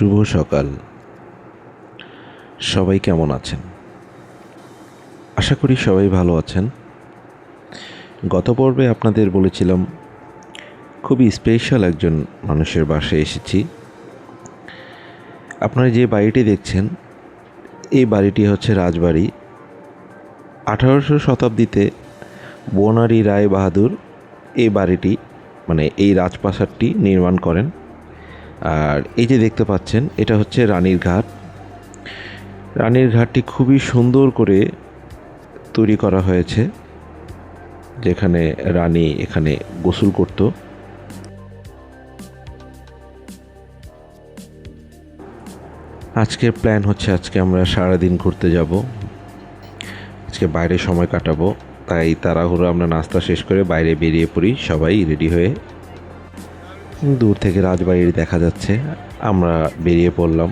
শুভ সকাল। সবাই কেমন আছেন? আশা করি সবাই ভালো আছেন। গত পর্বে আপনাদের বলেছিলাম, খুবই স্পেশাল একজন মানুষের বাসায় এসেছি। আপনারা যে বাড়িটি দেখছেন, এই বাড়িটি হচ্ছে রাজবাড়ি। আঠারোশো শতাব্দীতে বনারি রায় বাহাদুর এই বাড়িটি মানে এই রাজপ্রাসাদটি নির্মাণ করেন। আর এই যে দেখতে পাচ্ছেন, এটা হচ্ছে রানীর ঘাট। রানীর ঘাটটি খুবই সুন্দর করে তৈরি করা হয়েছে, যেখানে রানী এখানে গোসল করত। আজকের প্ল্যান হচ্ছে আজকে আমরা সারাদিন ঘুরতে যাব। আজকে বাইরে সময় কাটাবো, তাই তাড়াহুড়ো আমরা নাস্তা শেষ করে বাইরে বেরিয়ে পড়ি, সবাই রেডি হয়ে দূর থেকে রাজবাড়ি দেখা যাচ্ছে, আমরা বেরিয়ে পড়লাম।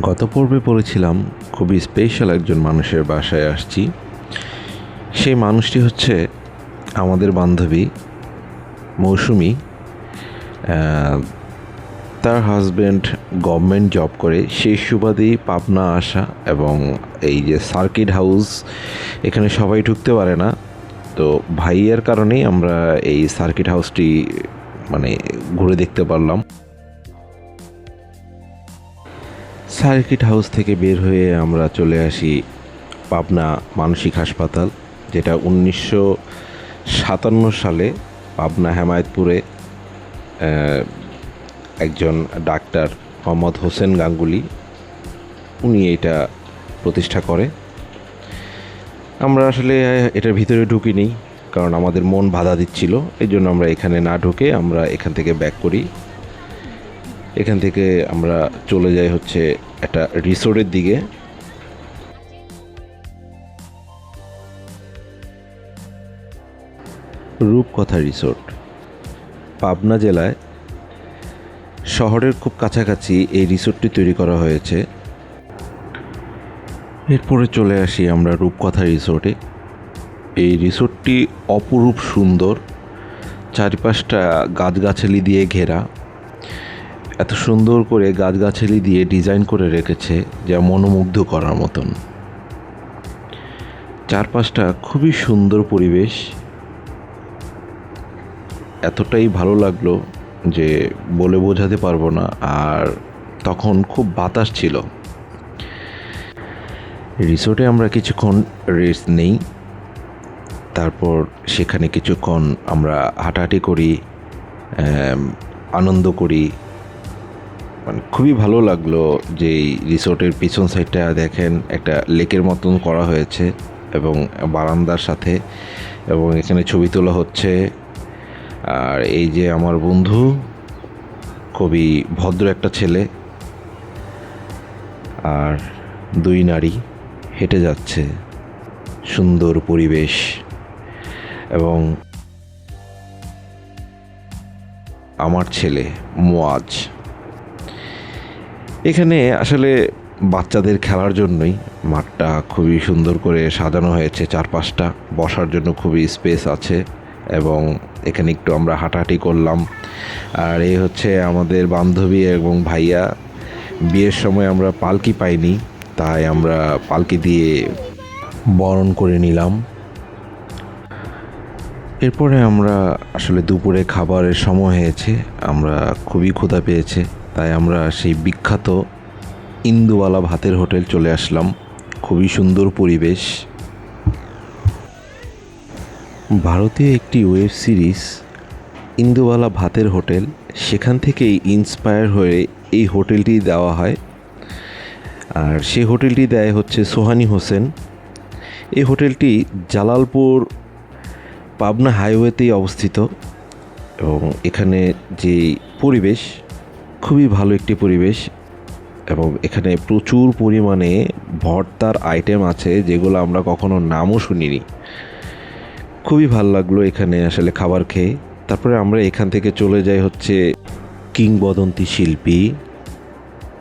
গত পর্বে পড়েছিলাম, খুবই স্পেশাল একজন মানুষের বাসায় আসছি। সেই মানুষটি হচ্ছে আমাদের বান্ধবী, মৌসুমি। তার হাজব্যান্ড গভর্নমেন্ট জব করে, সেই সুবাদেই পাবনা আসা এবং এই যে সার্কিট হাউস এখানে সবাই ঢুকতে পারে না। তো ভাইয়ের কারণেই আমরা এই সার্কিট হাউসটি মানে ঘুরে দেখতে পারলাম। সার্কিট হাউস থেকে বের হয়ে আমরা চলে আসি পাবনা মানসিক হাসপাতাল, যেটা উনিশশো সাতান্ন সালে পাবনা হেমায়তপুরে একজন ডাক্তার মোহাম্মদ হোসেন গাঙ্গুলি, উনি এটা প্রতিষ্ঠা করে। আমরা আসলে এটার ভিতরে ঢুকিনি, কারণ আমাদের মন বাধা দিচ্ছিল। এই জন্য আমরা এখানে না ঢুকে আমরা এখান থেকে ব্যাক করি। এখান থেকে আমরা চলে যাই হচ্ছে একটা রিসোর্টের দিকে। রূপকথা রিসোর্ট, পাবনা জেলায়। শহরের খুব কাছাকাছি এই রিসোর্টটি তৈরি করা হয়েছে। এরপরে চলে আসি আমরা রূপকথা রিসোর্টে। এই রিসোর্টটি অপরূপ সুন্দর। চারিপাশটা গাছগাছালি দিয়ে ঘেরা। এত সুন্দর করে গাছগাছালি দিয়ে ডিজাইন করে রেখেছে যা মনোমুগ্ধ করার মতন। চারপাশটা খুবই সুন্দর পরিবেশ। এতটাই ভালো লাগল যে বলে বোঝাতে পারব না। আর তখন খুব বাতাস ছিল। রিসোর্টে আমরা কিছুক্ষণ রেস্ট নেই। তারপর সেখানে কিছুক্ষণ আমরা হাঁটাহাঁটি করি আনন্দ করি। মানে খুবই ভালো লাগল যে এই রিসোর্টের পিছন সাইডটা দেখেন, একটা লেকের মতন করা হয়েছে এবং বারান্দার সাথে এবং এখানে ছবি তোলা হচ্ছে। আর এই যে আমার বন্ধু, খুবই ভদ্র একটা ছেলে। আর দুই নারী। হেঁটে যাচ্ছে। সুন্দর পরিবেশ এবং আমার ছেলে মোয়াজ। এখানে আসলে বাচ্চাদের খেলার জন্যই মাঠটা খুবই সুন্দর করে সাজানো হয়েছে। চারপাশটা বসার জন্য খুবই স্পেস আছে এবং এখানে একটু আমরা হাঁটাহাঁটি করলাম। আর এই হচ্ছে আমাদের বান্ধবী এবং ভাইয়া। বিয়ের সময় আমরা পালকি পাইনি। তাই আমরা পালকি দিয়ে বরণ করে নিলাম। এরপরে আমরা আসলে দুপুরে খাবারের সময় হয়েছে, আমরা খুবই ক্ষুধা পেয়েছে, তাই আমরা সেই বিখ্যাত ইন্দুওয়ালা ভাতের হোটেল চলে আসলাম। খুবই সুন্দর পরিবেশ। ভারতীয় একটি ওয়েব সিরিজ ইন্দুওয়ালা ভাতের হোটেল, সেখান থেকেই ইন্সপায়ার হয়ে এই হোটেলটি দেওয়া হয়। আর সেই হোটেলটি দেয় হচ্ছে সোহানি হোসেন। এই হোটেলটি জালালপুর পাবনা হাইওয়েতেই অবস্থিত এবং এখানে যে পরিবেশ, খুবই ভালো একটি পরিবেশ এবং এখানে প্রচুর পরিমাণে ভর্তার আইটেম আছে যেগুলো আমরা কখনো নামও শুনিনি। খুবই ভালো লাগল এখানে আসলে খাবার খেয়ে। তারপরে আমরা এখান থেকে চলে যাই হচ্ছে কিংবদন্তি শিল্পী,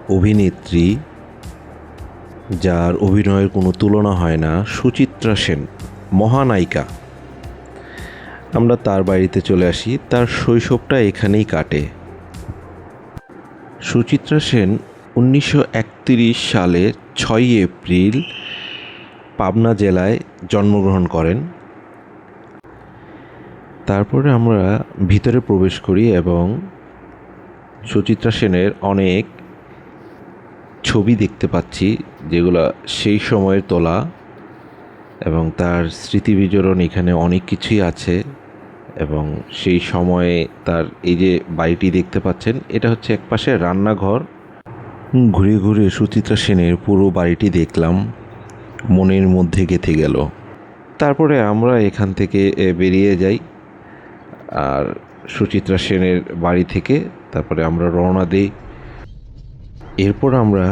অভিনেত্রী যার অভিনয়ের কোনো তুলনা হয় না, সুচিত্রা সেন, মহানায়িকা। আমরা তার বাড়িতে চলে আসি, তার শৈশবটা এখানেই কাটে। সুচিত্রা সেন উনিশশো একত্রিশ সালের ছয়ই এপ্রিল পাবনা জেলায় জন্মগ্রহণ করেন। তারপরে আমরা ভিতরে প্রবেশ করি এবং সুচিত্রা সেনের অনেক ছবি দেখতে পাচ্ছি যেগুলো সেই সময়ের তোলা এবং তার স্মৃতি বিজরণ এখানে অনেক কিছুই আছে এবং সেই সময়ে তার এই যে বাড়িটি দেখতে পাচ্ছেন, এটা হচ্ছে একপাশে রান্নাঘর। ঘুরে ঘুরে সুচিত্রা সেনের পুরো বাড়িটি দেখলাম, মনের মধ্যে গেঁথে গেল। তারপরে আমরা এখান থেকে বেরিয়ে যাই আর সুচিত্রা সেনের বাড়ি থেকে, তারপরে আমরা রওনা দিই এরপর আমরা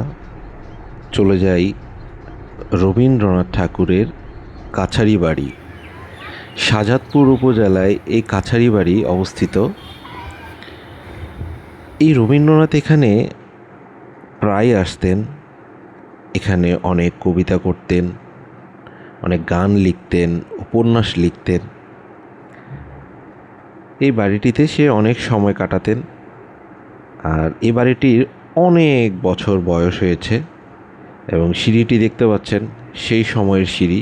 চলে যাই রবীন্দ্রনাথ ঠাকুরের কাছারি বাড়ি। শাহজাদপুর উপজেলায় এই কাছারি বাড়ি অবস্থিত। এই রবীন্দ্রনাথ এখানে প্রায় আসতেন, এখানে অনেক কবিতা করতেন, অনেক গান লিখতেন, উপন্যাস লিখতেন। এই বাড়িটিতে সে অনেক সময় কাটাতেন। আর এই বাড়িটির অনেক বছর বয়স হয়েছে এবং সিঁড়িটি দেখতে পাচ্ছেন, সেই সময়ের সিঁড়ি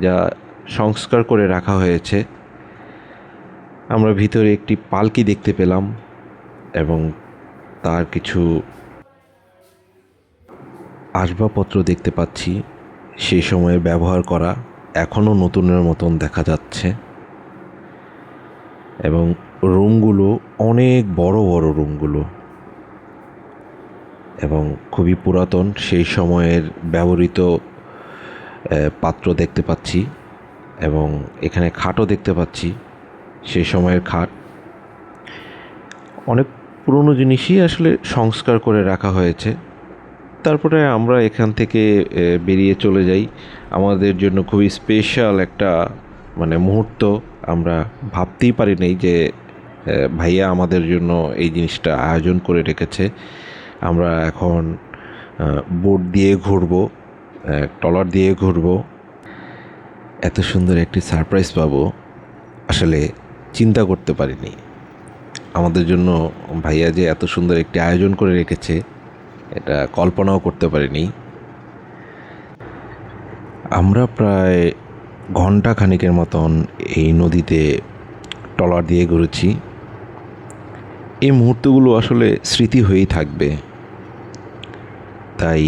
যা সংস্কার করে রাখা হয়েছে। আমরা ভিতরে একটি পালকি দেখতে পেলাম এবং তার কিছু আসবাবপত্র দেখতে পাচ্ছি। সেই সময়ে ব্যবহার করা এখনও নতুনের মতন দেখা যাচ্ছে এবং রুমগুলো অনেক বড় বড় রুমগুলো। এবং খুবই পুরাতন, সেই সময়ের ব্যবহৃত পাত্র দেখতে পাচ্ছি এবং এখানে খাটও দেখতে পাচ্ছি, সেই সময়ের খাট। অনেক পুরনো জিনিসই আসলে সংস্কার করে রাখা হয়েছে। তারপরে আমরা এখান থেকে বেরিয়ে চলে যাই। আমাদের জন্য খুবই স্পেশাল একটা মানে মুহূর্ত। আমরা ভাবতেই পারিনি যে ভাইয়া আমাদের জন্য এই জিনিসটা আয়োজন করে রেখেছে। আমরা এখন বোট দিয়ে ঘুরবো ট্রলার দিয়ে ঘুরবো। এত সুন্দর একটি সারপ্রাইজ পাবো, আসলে চিন্তা করতে পারিনি। আমাদের জন্য ভাইয়া যে এত সুন্দর একটি আয়োজন করে রেখেছে, এটা কল্পনাও করতে পারিনি। আমরা প্রায় ঘণ্টা খানিকের মতন এই নদীতে ট্রলার দিয়ে ঘুরেছি। এই মুহূর্তগুলো আসলে স্মৃতি হয়েই থাকবে। তাই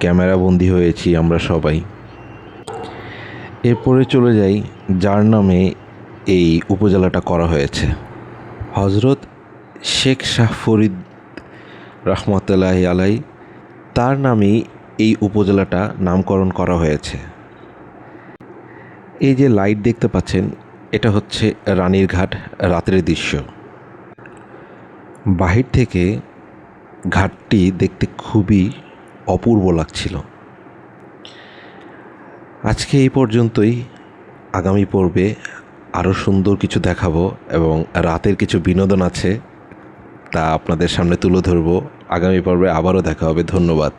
ক্যামেরা বন্দি হয়েছি আমরা সবাই। এরপরে চলে যাই, যার নামে এই উপজেলাটা করা হয়েছে। হজরত শেখ শাহ ফরিদ রহমতুল্লাহ আলাই তার নামেই এই উপজেলাটা নামকরণ করা হয়েছে। এই যে লাইট দেখতে পাচ্ছেন, এটা হচ্ছে রানীর ঘাট রাতের দৃশ্য। বাহির থেকে ঘাটটি দেখতে খুবই অপূর্ব লাগছিল। আজকে এই পর্যন্তই। আগামী পর্বে আরও সুন্দর কিছু দেখাবো এবং রাতের কিছু বিনোদন আছে তা আপনাদের সামনে তুলে ধরবো। আগামী পর্বে আবারও দেখা হবে। ধন্যবাদ।